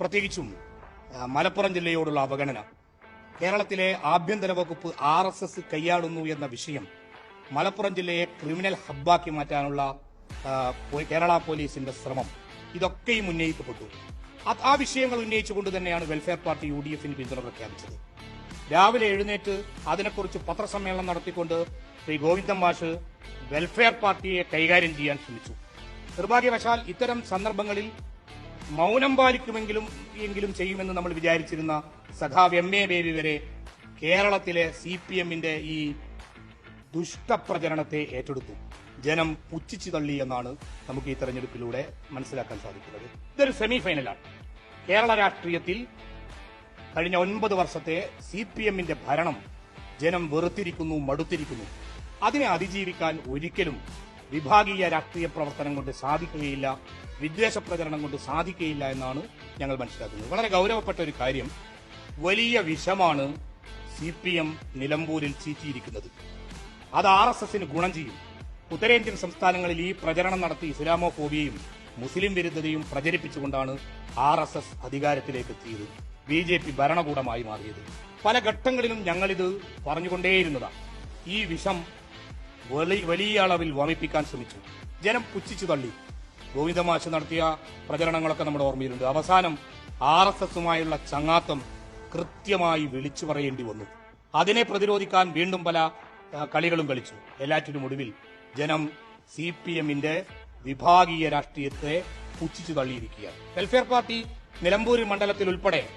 പ്രത്യേകിച്ചും മലപ്പുറം ജില്ലയോടുള്ള അവഗണന. കേരളത്തിലെ ആഭ്യന്തര വകുപ്പ് ആർ എസ് എസ് കൈയാളുന്നു എന്ന വിഷയം മലപ്പുറം ജില്ലയെ ക്രിമിനൽ ഹബ്ബാക്കി മാറ്റാനുള്ള കേരള പോലീസിന്റെ ശ്രമം. ഇതൊക്കെയും ഉന്നയിക്കപ്പെട്ടു. ആ വിഷയങ്ങൾ ഉന്നയിച്ചുകൊണ്ട് തന്നെയാണ് വെൽഫെയർ പാർട്ടി യു ഡി എഫിന് പിന്തുണ പ്രഖ്യാപിച്ചത്. രാവിലെ എഴുന്നേറ്റ് അതിനെക്കുറിച്ച് പത്രസമ്മേളനം നടത്തിക്കൊണ്ട് ശ്രീ ഗോവിന്ദൻ മാഷ് വെൽഫെയർ പാർട്ടിയെ കൈകാര്യം ചെയ്യാൻ ശ്രമിച്ചു. നിർഭാഗ്യവശാൽ ഇത്തരം സന്ദർഭങ്ങളിൽ മൗനം പാലിക്കുമെങ്കിലും എങ്കിലും ചെയ്യുമെന്ന് നമ്മൾ വിചാരിച്ചിരുന്ന സഖാവ് എം എ ബേബി വരെ കേരളത്തിലെ സി പി എമ്മിന്റെ ഈ ദുഷ്ടപ്രചരണത്തെ ഏറ്റെടുത്തു. ജനം പുച്ഛിച്ചു തള്ളി എന്നാണ് നമുക്ക് ഈ തെരഞ്ഞെടുപ്പിലൂടെ മനസ്സിലാക്കാൻ സാധിക്കുന്നത്. ഇതൊരു സെമി ഫൈനലാണ് കേരള രാഷ്ട്രീയത്തിൽ കഴിഞ്ഞ ഒൻപത് വർഷത്തെ സി പി എമ്മിന്റെ ഭരണം ജനം വെറുത്തിരിക്കുന്നു മടുത്തിരിക്കുന്നു. അതിനെ അതിജീവിക്കാൻ ഒരിക്കലും വിഭാഗീയ രാഷ്ട്രീയ പ്രവർത്തനം കൊണ്ട് സാധിക്കുകയില്ല വിദ്വേഷ പ്രചരണം കൊണ്ട് സാധിക്കുകയില്ല എന്നാണ് ഞങ്ങൾ മനസ്സിലാക്കുന്നത്. വളരെ ഗൗരവപ്പെട്ട ഒരു കാര്യം വലിയ വിഷമാണ് സി പി എം നിലമ്പൂരിൽ ചീറ്റിയിരിക്കുന്നത്. അത് ആർ എസ് എസിന് ഗുണം ചെയ്യും. ഉത്തരേന്ത്യൻ സംസ്ഥാനങ്ങളിൽ ഈ പ്രചരണം നടത്തി ഇസ്ലാമോഫോബിയയും മുസ്ലിം വിരുദ്ധതയും പ്രചരിപ്പിച്ചുകൊണ്ടാണ് ആർ എസ് എസ് അധികാരത്തിലേക്ക് എത്തിയത്. ബി ജെ പി ഭരണകൂടമായി മാറിയത്. പല ഘട്ടങ്ങളിലും ഞങ്ങളിത് പറഞ്ഞുകൊണ്ടേയിരുന്നതാണ്. ഈ വിഷം വലിയ അളവിൽ വമിപ്പിക്കാൻ ശ്രമിച്ചു. ജനം പുച്ഛിച്ചു തള്ളി. ഗോവിന്ദമാശ് നടത്തിയ പ്രചരണങ്ങളൊക്കെ നമ്മുടെ ഓർമ്മയിലുണ്ട്. അവസാനം ആർ എസ് എസുമായുള്ള ചങ്ങാത്തം കൃത്യമായി വിളിച്ചു പറയേണ്ടി വന്നു. അതിനെ പ്രതിരോധിക്കാൻ വീണ്ടും പല കളികളും കളിച്ചു. എല്ലാറ്റിനും ഒടുവിൽ ജനം സി പി എമ്മിന്റെ വിഭാഗീയ രാഷ്ട്രീയത്തെ പുച്ഛിച്ചു തള്ളിയിരിക്കുകയാണ്. വെൽഫെയർ പാർട്ടി നിലമ്പൂർ മണ്ഡലത്തിൽ ഉൾപ്പെടെ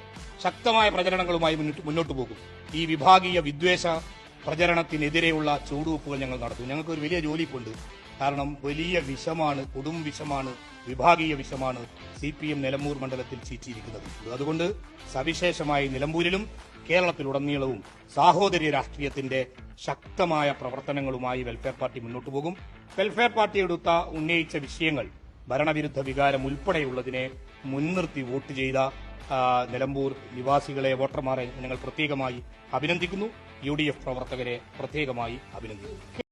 ശക്തമായ പ്രചരണങ്ങളുമായി മുന്നോട്ട് മുന്നോട്ട് പോകും. ഈ വിഭാഗീയ വിദ്വേഷ പ്രചരണത്തിനെതിരെയുള്ള ചൂടുവെപ്പുകൾ ഞങ്ങൾ നടത്തും. ഞങ്ങൾക്ക് ഒരു വലിയ ജോലിക്കുണ്ട്. കാരണം വലിയ വിഷമാണ് കൊടും വിഷമാണ് വിഭാഗീയ വിഷമാണ് സി പി എം നിലമ്പൂർ മണ്ഡലത്തിൽ ചീറ്റിയിരിക്കുന്നത്. അതുകൊണ്ട് സവിശേഷമായി നിലമ്പൂരിലും കേരളത്തിലുടനീളവും സാഹോദര്യ രാഷ്ട്രീയത്തിന്റെ ശക്തമായ പ്രവർത്തനങ്ങളുമായി വെൽഫെയർ പാർട്ടി മുന്നോട്ടു പോകും. വെൽഫെയർ പാർട്ടി എടുത്ത ഉന്നയിച്ച വിഷയങ്ങൾ ഭരണവിരുദ്ധ വികാരം ഉൾപ്പെടെയുള്ളതിനെ മുൻനിർത്തി വോട്ട് ചെയ്ത നിലമ്പൂർ നിവാസികളെ വോട്ടർമാരെ ഞങ്ങൾ പ്രത്യേകമായി അഭിനന്ദിക്കുന്നു. യു പ്രവർത്തകരെ പ്രത്യേകമായി അഭിനന്ദിക്കുന്നു.